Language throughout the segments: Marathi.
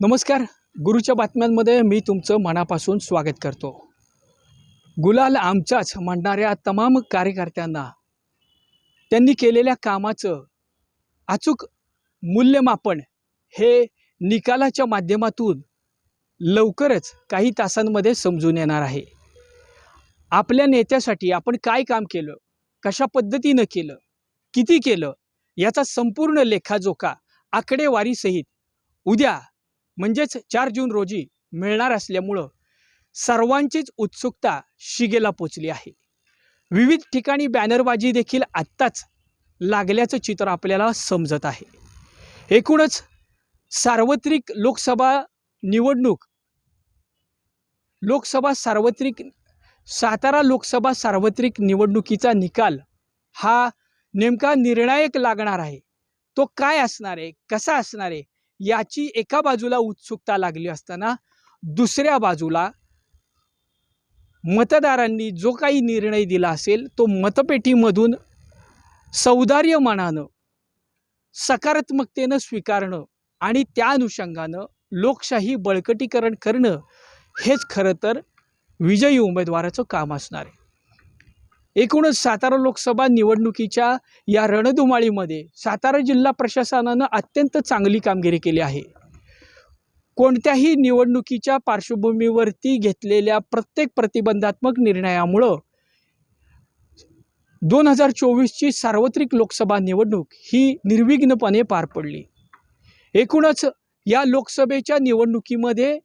नमस्कार. गुरुच्या बातम्यांमध्ये मी तुमचं मनापासून स्वागत करतो. गुलाल आमच्याच म्हणणाऱ्या तमाम कार्यकर्त्यांना त्यांनी केलेल्या कामाचं अचूक मूल्यमापन हे निकालाच्या माध्यमातून लवकरच काही तासांमध्ये समजून येणार आहे. आपल्या नेत्यासाठी आपण काय काम केलं कशा पद्धतीनं केलं किती केलं याचा संपूर्ण लेखाजोखा आकडेवारीसहित उद्या म्हणजेच चार जून रोजी मिळणार असल्यामुळं सर्वांचीच उत्सुकता शिगेला पोचली आहे. विविध ठिकाणी बॅनरबाजी देखील आत्ताच लागल्याचं चित्र आपल्याला समजत आहे. एकूणच सार्वत्रिक लोकसभा निवडणूक लोकसभा सार्वत्रिक सातारा लोकसभा सार्वत्रिक निवडणुकीचा निकाल हा नेमका निर्णायक लागणार आहे. तो काय असणार आहे? कसा असणार आहे? याची एका बाजूला उत्सुकता लागली असताना दुसऱ्या बाजूला मतदारांनी जो काही निर्णय दिला असेल तो मतपेटीमधून सौदार्य मनानं सकारात्मकतेनं स्वीकारणं आणि त्या अनुषंगानं लोकशाही बळकटीकरण करणं हेच खरं तर विजयी उमेदवाराचं काम असणार आहे. एकूणच सातारा लोकसभा निवडणुकीच्या या रणधुमाळीमध्ये सातारा जिल्हा प्रशासनानं अत्यंत चांगली कामगिरी केली आहे. कोणत्याही निवडणुकीच्या पार्श्वभूमीवरती घेतलेल्या प्रत्येक प्रतिबंधात्मक निर्णयामुळं दोन हजार चोवीसची सार्वत्रिक लोकसभा निवडणूक ही निर्विघ्नपणे पार पडली. एकूणच या लोकसभेच्या निवडणुकीमध्ये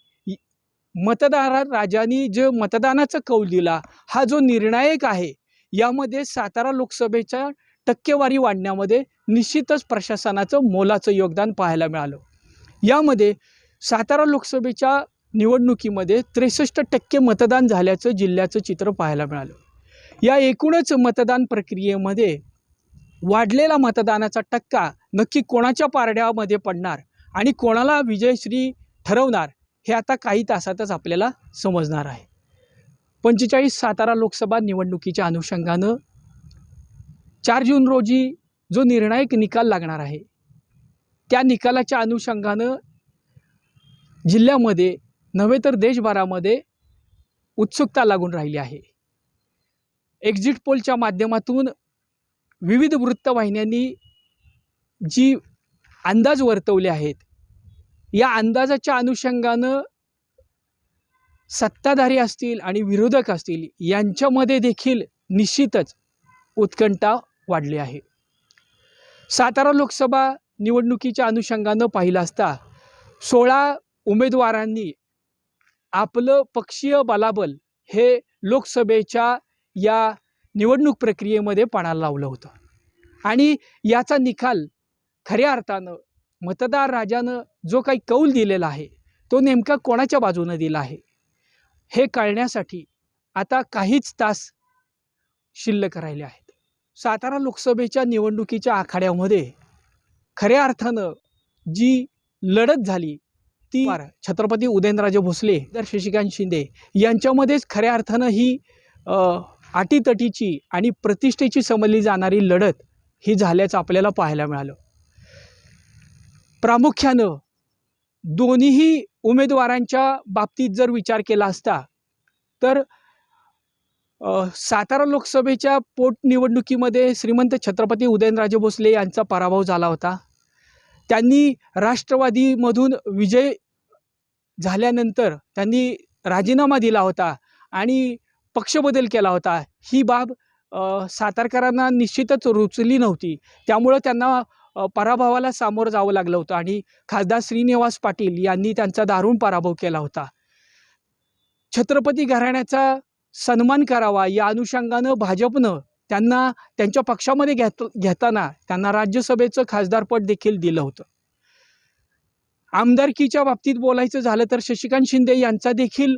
मतदार मतदारा राजांनी जो मतदानाचा कौल दिला हा जो निर्णायक आहे यामध्ये सातारा लोकसभेच्या टक्केवारी वाढण्यामध्ये निश्चितच प्रशासनाचं मोलाचं योगदान पाहायला मिळालं. यामध्ये सातारा लोकसभेच्या निवडणुकीमध्ये त्रेसष्ट टक्के मतदान झाल्याचं जिल्ह्याचं चित्र पाहायला मिळालं. या एकूणच मतदान प्रक्रियेमध्ये वाढलेला मतदानाचा टक्का नक्की कोणाच्या पारड्यामध्ये पडणार आणि कोणाला विजयश्री ठरवणार हे आता काही तासातच आपल्याला समजणार आहे. पंचेचाळीस सातारा लोकसभा निवडणुकीच्या अनुषंगानं चार जून रोजी जो निर्णायक निकाल लागणार आहे त्या निकालाच्या अनुषंगानं जिल्ह्यामध्ये नव्हे तर देशभरामध्ये उत्सुकता लागून राहिली आहे. एक्झिट पोलच्या माध्यमातून विविध वृत्तवाहिन्यांनी जी अंदाज वर्तवले आहेत या अंदाजाच्या अनुषंगानं सत्ताधारी असतील आणि विरोधक असतील यांच्यामध्ये देखील निश्चितच उत्कंठा वाढली आहे. सातारा लोकसभा निवडणुकीच्या अनुषंगानं पाहिलं असता सोळा उमेदवारांनी आपलं पक्षीय बलाबल हे लोकसभेच्या या निवडणूक प्रक्रियेमध्ये पणाला लावलं होतं. आणि याचा निकाल खऱ्या अर्थानं मतदार राजानं जो काही कौल दिलेला आहे तो नेमका कोणाच्या बाजूनं दिला आहे? हे कळण्यासाठी आता काहीच तास शिल्लक राहिले आहेत. सातारा लोकसभेच्या निवडणुकीच्या आखाड्यामध्ये खऱ्या अर्थानं जी लढत झाली ती छत्रपती उदयनराजे भोसले तर शशिकांत शिंदे यांच्यामध्येच खऱ्या अर्थानं ही अटीतटीची आणि प्रतिष्ठेची समजली जाणारी लढत ही झाल्याचं आपल्याला पाहायला मिळालं. प्रामुख्यानं दोन्हीही उमेदवारांच्या बाबतीत जर विचार केला असता तर सातारा लोकसभेच्या पोटनिवडणुकीमध्ये श्रीमंत छत्रपती उदयनराजे भोसले यांचा पराभव झाला होता. त्यांनी राष्ट्रवादीमधून विजय झाल्यानंतर त्यांनी राजीनामा दिला होता आणि पक्षबदल केला होता. ही बाब सातारकरांना निश्चितच रुचली नव्हती. त्यामुळं त्यांना पराभवाला सामोरं जावं लागलं होतं आणि खासदार श्रीनिवास पाटील यांनी त्यांचा दारुण पराभव केला होता. छत्रपती घराण्याचा सन्मान करावा या अनुषंगानं भाजपनं त्यांना त्यांच्या पक्षामध्ये घेत घेताना त्यांना राज्यसभेचं खासदारपद देखील दिलं होतं. आमदारकीच्या बाबतीत बोलायचं झालं तर शशिकांत शिंदे यांचा देखील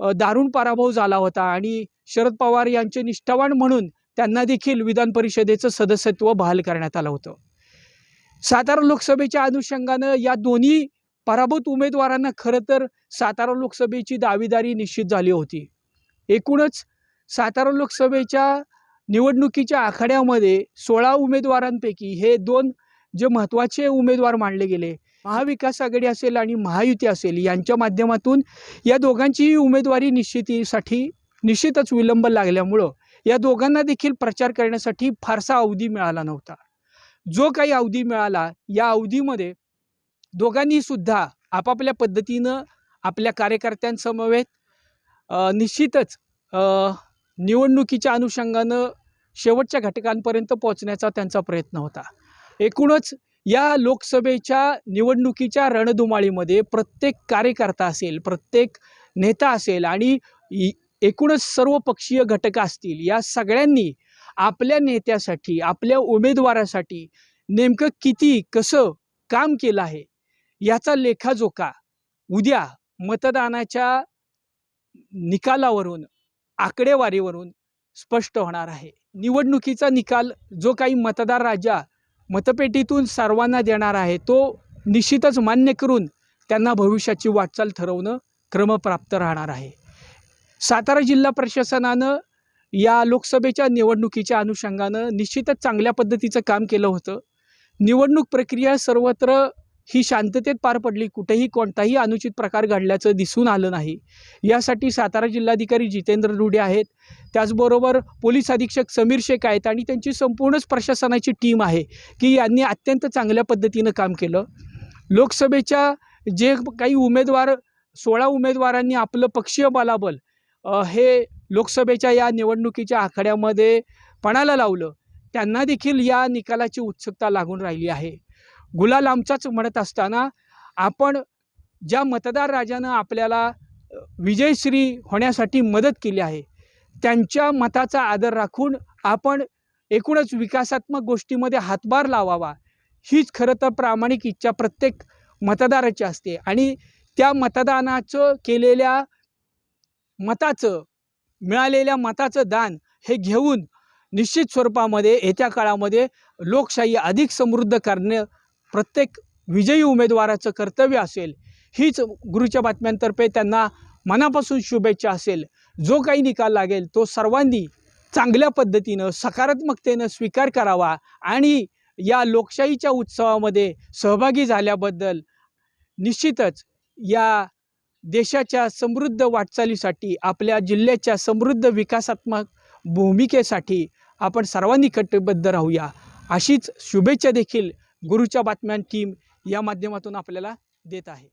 दारुण पराभव झाला होता आणि शरद पवार यांचे निष्ठावान म्हणून त्यांना देखील विधान परिषदेचं सदस्यत्व बहाल करण्यात आलं होतं. सातारा लोकसभेच्या अनुषंगानं या दोन्ही पराभूत उमेदवारांना खरं तर सातारा लोकसभेची दावेदारी निश्चित झाली होती. एकूणच सातारा लोकसभेच्या निवडणुकीच्या आखाड्यामध्ये सोळा उमेदवारांपैकी हे दोन जे महत्त्वाचे उमेदवार मानले गेले महाविकास आघाडी असेल आणि महायुती असेल यांच्या माध्यमातून या दोघांचीही उमेदवारी निश्चितीसाठी निश्चितच विलंब लागल्यामुळं या दोघांना देखील प्रचार करण्यासाठी फारसा अवधी मिळाला नव्हता. जो काही अवधी मिळाला या अवधीमध्ये दोघांनी सुद्धा आपापल्या पद्धतीनं आपल्या कार्यकर्त्यांसमवेत निश्चितच निवडणुकीच्या अनुषंगानं शेवटच्या घटकांपर्यंत पोहोचण्याचा त्यांचा प्रयत्न होता. एकूणच या लोकसभेच्या निवडणुकीच्या रणधुमाळीमध्ये प्रत्येक कार्यकर्ता असेल प्रत्येक नेता असेल आणि एकूणच सर्व पक्षीय घटक असतील या सगळ्यांनी आपल्या नेत्यासाठी आपल्या उमेदवारासाठी नेमकं किती कसं काम केलं आहे याचा लेखाजोखा उद्या मतदानाच्या निकालावरून आकडेवारीवरून स्पष्ट होणार आहे. निवडणुकीचा निकाल जो काही मतदार राजा मतपेटीतून सर्वांना देणार आहे तो निश्चितच मान्य करून त्यांना भविष्याची वाटचाल ठरवणं क्रमप्राप्त राहणार आहे. सातारा जिल्हा प्रशासनानं या लोकसभेच्या निवडणुकीच्या अनुषंगानं निश्चितच चांगल्या पद्धतीचं काम केलं होतं. निवडणूक प्रक्रिया सर्वत्र ही शांततेत पार पडली. कुठेही कोणताही अनुचित प्रकार घडल्याचं दिसून आलं नाही. यासाठी सातारा जिल्हाधिकारी जितेंद्र रुडे आहेत. त्याचबरोबर पोलीस अधीक्षक समीर शेख आहेत आणि त्यांची संपूर्णच प्रशासनाची टीम आहे की यांनी अत्यंत चांगल्या पद्धतीनं काम केलं. लोकसभेच्या जे काही उमेदवार सोळा उमेदवारांनी आपलं पक्षीय बलाबल हे लोकसभेच्या या निवडणुकीच्या आखाड्यामध्ये पणाला लावलं त्यांना देखील या निकालाची उत्सुकता लागून राहिली आहे. गुलाल आमचाच म्हणत असताना आपण ज्या मतदार राजानं आपल्याला विजयश्री होण्यासाठी मदत केली आहे त्यांच्या मताचा आदर राखून आपण एकूणच विकासात्मक गोष्टीमध्ये हातभार लावावा हीच खरं तर प्रामाणिक इच्छा प्रत्येक मतदाराची असते. आणि त्या मतदानाचं केलेल्या मताचं मिळालेल्या मताचं दान हे घेऊन निश्चित स्वरूपामध्ये येत्या काळामध्ये लोकशाही अधिक समृद्ध करणे प्रत्येक विजयी उमेदवाराचं कर्तव्य असेल. हीच गुरुच्या बातम्यांतर्फे त्यांना मनापासून शुभेच्छा असेल. जो काही निकाल लागेल तो सर्वांनी चांगल्या पद्धतीनं सकारात्मकतेनं स्वीकार करावा आणि या लोकशाहीच्या उत्सवामध्ये सहभागी झाल्याबद्दल निश्चितच या देशाच्या समृद्ध वाटचालीसाठी आपल्या जिल्ह्याच्या समृद्ध विकासात्मक भूमिकेसाठी आपण सर्वांनी कटिबद्ध राहूया. अशीच शुभेच्छा देखील गुरुच्या बातम्यां टीम या माध्यमातून आपल्याला देत आहे.